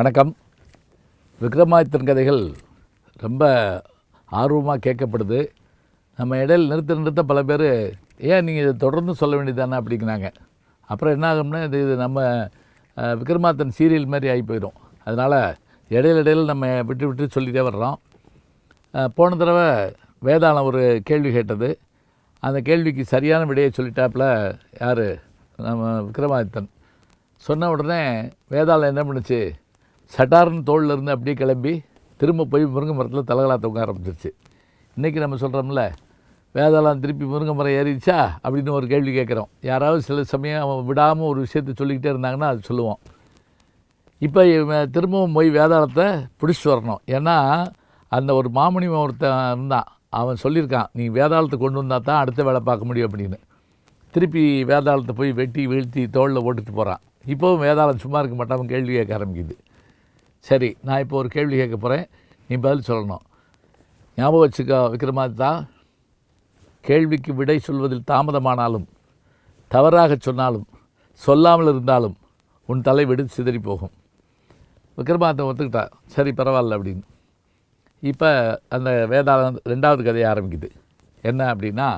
வணக்கம். விக்ரமாதித்தன் கதைகள் ரொம்ப ஆர்வமாக கேட்கப்படுது. நம்ம இடையில் நிறுத்த நிறுத்த பல பேர் ஏன் நீங்கள் இதை தொடர்ந்து சொல்ல வேண்டியதானே அப்படிங்கிறாங்க. அப்புறம் என்ன ஆகும்னா இது இது நம்ம விக்ரமாதித்தன் சீரியல் மாதிரி ஆகி போயிடும். அதனால் இடையில இடையில் நம்ம விட்டு விட்டு சொல்லிகிட்டே வர்றோம். போன தடவை வேதாளம் ஒரு கேள்வி கேட்டது. அந்த கேள்விக்கு சரியான விடையை சொல்லிட்டாப்புல யார்? நம்ம விக்ரமாதித்தன். சொன்ன உடனே வேதாளம் என்ன பண்ணுச்சு? சட்டார்னு தோளில் இருந்து அப்படியே கிளம்பி திரும்ப போய் முருங்கை மரத்தில் தலகலா தூங்க ஆரம்பிச்சிருச்சு. இன்றைக்கி நம்ம சொல்கிறோம்ல வேதாளம் திருப்பி முருங்கை மரம் ஏறிடுச்சா அப்படின்னு ஒரு கேள்வி கேட்குறோம். யாராவது சில சமயம் அவன் விடாமல் ஒரு விஷயத்தை சொல்லிக்கிட்டே இருந்தாங்கன்னா அது சொல்லுவோம். இப்போ திரும்பவும் போய் வேதாளத்தை பிடிச்சிட்டு வரணும். ஏன்னா அந்த ஒரு மாமணி ஒருத்தன் இருந்தான். அவன் சொல்லியிருக்கான் நீ வேதாளத்தை கொண்டு வந்தால் தான் அடுத்த வேலை பார்க்க முடியும் அப்படின்னு. திருப்பி வேதாளத்தை போய் வெட்டி வீழ்த்தி தோளில் ஓட்டுட்டு போகிறான் இப்போவும் வேதாளம் சும்மா இருக்க மாட்டாமல் கேள்வி கேட்க ஆரம்பிக்குது. சரி நான் இப்போ ஒரு கேள்வி கேட்க போகிறேன் நீ பதில் சொல்லணும். ஞாபகம் வச்சுக்கோ தான் கேள்விக்கு விடை சொல்வதில் தாமதமானாலும் தவறாக சொன்னாலும் சொல்லாமல் இருந்தாலும் உன் தலை வெடித்து சிதறி போகும். விக்ரமாதன் ஒத்துக்கிட்டா சரி பரவாயில்ல அப்படின்னு. இப்போ அந்த வேதாளம் ரெண்டாவது கதையை ஆரம்பிக்குது. என்ன அப்படின்னா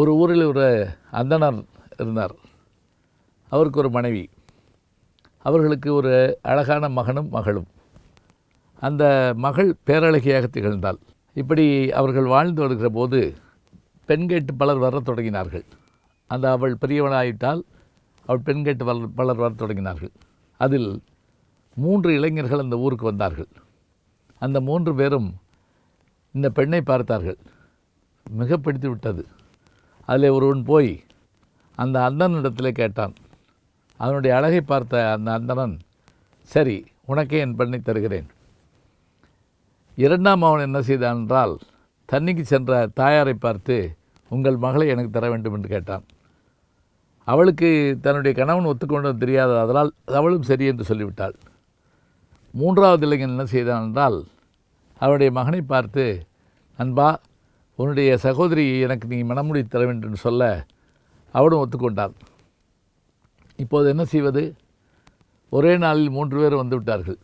ஒரு ஊரில் ஒரு அந்தணர் இருந்தார். அவருக்கு ஒரு மனைவி. அவர்களுக்கு ஒரு அழகான மகனும் மகளும். அந்த மகள் பேரழகியாக திகழ்ந்தாள். இப்படி அவர்கள் வாழ்ந்து வருகிற போது பெண் கேட்டு பலர் வரத் தொடங்கினார்கள். அந்த அவள் பெரியவனாயிட்டால் அவள் பெண் கேட்டு பலர் பலர் வரத் தொடங்கினார்கள். அதில் மூன்று இளைஞர்கள் அந்த ஊருக்கு வந்தார்கள். அந்த மூன்று பேரும் இந்த பெண்ணை பார்த்தார்கள். மிக பிடித்து விட்டது. அதில் ஒருவன் போய் அந்த அந்தனிடத்தில் கேட்டான் அவனுடைய அழகை பார்த்த அந்த அந்தணன் சரி உனக்கே என் பெண்ணை தருகிறேன். இரண்டாம் அவன் என்ன செய்தான் என்றால் தண்ணிக்கு சென்ற தாயாரை பார்த்து உங்கள் மகளை எனக்கு தர வேண்டும் என்று கேட்டான். அவளுக்கு தன்னுடைய கணவன் ஒத்துக்கொண்டது தெரியாது அதனால் அவளும் சரி என்று சொல்லிவிட்டாள். மூன்றாவது இளைஞன் என்ன செய்தான் என்றால் அவருடைய மகனை பார்த்து அன்பா உன்னுடைய சகோதரி எனக்கு நீ மனமுடி தர வேண்டும் என்று சொல்ல அவனும் ஒத்துக்கொண்டான். இப்போது என்ன செய்வது? ஒரே நாளில் மூன்று பேர் வந்துவிட்டார்கள்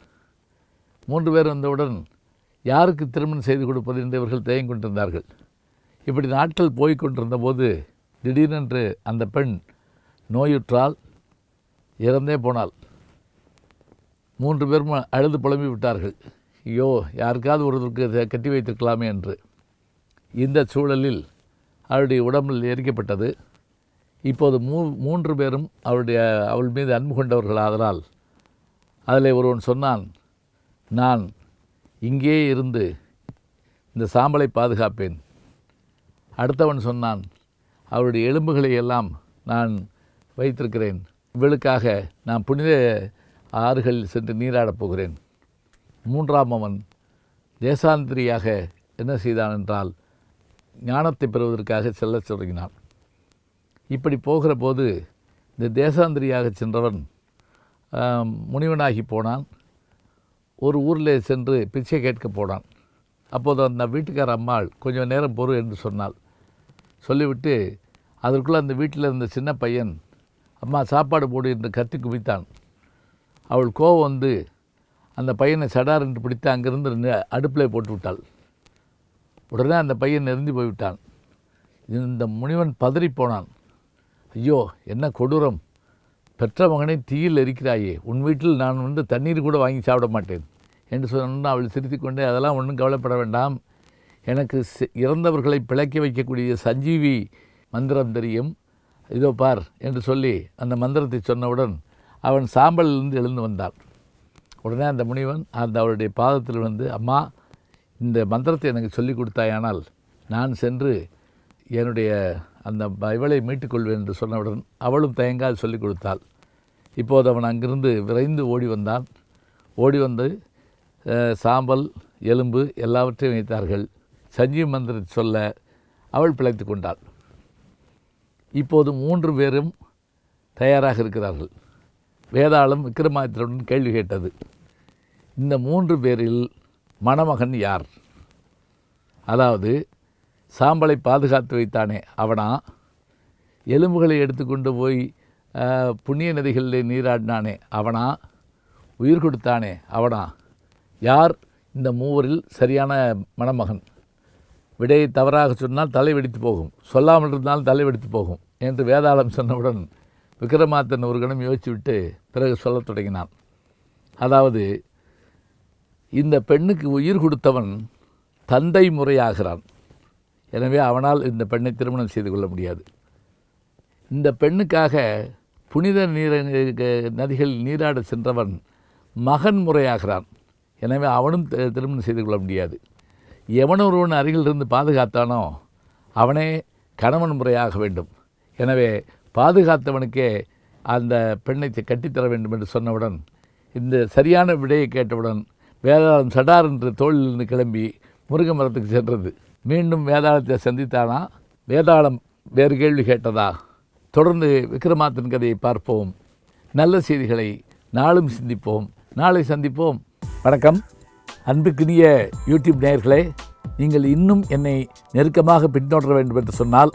மூன்று பேர் வந்தவுடன் யாருக்கு திருமணம் செய்து கொடுப்பது என்று இவர்கள் தயங்கிக் கொண்டிருந்தார்கள். இப்படி நாட்கள் போய்க் போது திடீரென்று அந்த பெண் நோயுற்றால் இறந்தே போனாள். மூன்று பேரும் அழுது புலம்பி விட்டார்கள். ஐயோ யாருக்காவது ஒருவருக்கு கட்டி வைத்திருக்கலாமே என்று. இந்த சூழலில் அவருடைய உடம்பில் எரிக்கப்பட்டது. இப்போது மூ மூன்று பேரும் அவருடைய அவள் மீது அன்பு கொண்டவர்கள் ஆதலால் அதில் ஒருவன் சொன்னான் நான் இங்கே இருந்து இந்த சாம்பலை பாதுகாப்பேன். அடுத்தவன் சொன்னான் அவருடைய எலும்புகளை எல்லாம் நான் வைத்திருக்கிறேன். இவளுக்காக நான் புனித ஆறுகளில் சென்று நீராடப் போகிறேன். மூன்றாம் அவன் தேசாந்திரியாக என்ன செய்தான் என்றால் ஞானத்தை பெறுவதற்காக செல்லத் தொடங்கினான் இப்படி போகிற போது இந்த தேசாந்திரியாக சென்றவன் முனிவனாகி போனான். ஒரு ஊரில் சென்று பிச்சை கேட்க போனான். அப்போது அந்த வீட்டுக்கார அம்மாள் கொஞ்சம் நேரம் பொறு என்று சொன்னாள். சொல்லிவிட்டு அதற்குள்ளே அந்த வீட்டில் இருந்த சின்ன பையன் அம்மா சாப்பாடு போடு என்று கத்தி குவித்தான். அவள் கோவம் வந்து அந்த பையனை சடார் என்று பிடித்து அங்கிருந்து அடுப்பில் போட்டு விட்டாள் உடனே அந்த பையன் நெருந்தி போய்விட்டான். இந்த முனிவன் பதறி போனான். ஐயோ என்ன கொடூரம். பெற்ற மகனை தீயில் எரிக்கிறாயே. உன் வீட்டில் நான் வந்து தண்ணீர் கூட வாங்கி சாப்பிட மாட்டேன். என்று சொன்ன அவள் சிரித்துக்கொண்டே அதெல்லாம் ஒன்றும் கவலைப்பட வேண்டாம். எனக்கு சி- இறந்தவர்களை பிழைக்க வைக்கக்கூடிய சஞ்சீவி மந்திரம் தெரியும். இதோ பார் என்று சொல்லி அந்த மந்திரத்தை சொன்னவுடன் அவன் சாம்பலிலிருந்து எழுந்து வந்தான். உடனே அந்த முனிவன் அந்த அவளுடைய பாதத்தில் வந்து அம்மா இந்த மந்திரத்தை எனக்கு சொல்லிக் கொடுத்தாயானால் நான் சென்று என்னுடைய அந்த ப- இவளை மீட்டுக்கொள்வேன் என்று சொன்னவுடன் அவளும் தயங்காது சொல்லிக் கொடுத்தாள். இப்போது அவன் அங்கிருந்து விரைந்து ஓடி வந்தான். ஓடி வந்து சாம்பல் எலும்பு எல்லாவற்றையும் வைத்தார்கள். சஞ்சீவ் மந்திரத்தை சொல்ல அவள் பிழைத்து கொண்டாள். இப்போது மூன்று பேரும் தயாராக இருக்கிறார்கள். வேதாளம் விக்ரமாதித்தனுடன் கேள்வி கேட்டது. இந்த மூன்று பேரில் மணமகன் யார்? அதாவது சாம்பலை பாதுகாத்து வைத்தானே. அவனா எலும்புகளை எடுத்துக்கொண்டு போய் புண்ணிய நதிகளில் நீராடினானே. அவனா உயிர் கொடுத்தானே. அவனா யார்? இந்த மூவரில் சரியான மணமகன். விடையை தவறாக சொன்னால் தலை வெடித்து போகும். சொல்லாமல் இருந்தால் தலை வெடித்து போகும் என்று வேதாளம் சொன்னவுடன் விக்ரமாத்தன் ஒரு கணம் யோசித்து விட்டு பிறகு சொல்லத் தொடங்கினான். அதாவது இந்த பெண்ணுக்கு உயிர் கொடுத்தவன் தந்தை முறையாகிறான். எனவே அவனால் இந்த பெண்ணை திருமணம் செய்து கொள்ள முடியாது. இந்த பெண்ணுக்காக புனித நீர நதிகளில் நீராட சென்றவன் மகன் முறையாகிறான். எனவே அவனும் திருமணம் செய்து கொள்ள முடியாது. எவன் ஒருவன் அருகிலிருந்து பாதுகாத்தானோ அவனே கணவன் முறையாக வேண்டும். எனவே பாதுகாத்தவனுக்கே அந்த பெண்ணை கட்டித்தர வேண்டும் என்று சொன்னவுடன் இந்த சரியான விடையை கேட்டவுடன் வேதாளம் சடார் என்று தோளிலிருந்து கிளம்பி முருகை மரத்துக்கு சென்றது. மீண்டும் வேதாளத்தை சந்தித்தானா? வேதாளம் வேறு கேள்வி கேட்டதா? தொடர்ந்து விக்ரமாத்தின் கதையை பார்ப்போம். நல்ல செய்திகளை நாளும் சிந்திப்போம். நாளை சந்திப்போம். வணக்கம். அன்புக்குரிய யூடியூப் நேயர்களே நீங்கள் இன்னும் என்னை நெருக்கமாக பின்தொடர வேண்டும் என்று சொன்னால்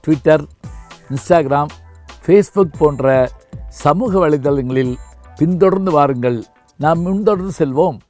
ட்விட்டர் இன்ஸ்டாகிராம் ஃபேஸ்புக் போன்ற சமூக வலைதளங்களில் பின்தொடர்ந்து வாருங்கள். நாம் முன்தொடர்ந்து செல்வோம்.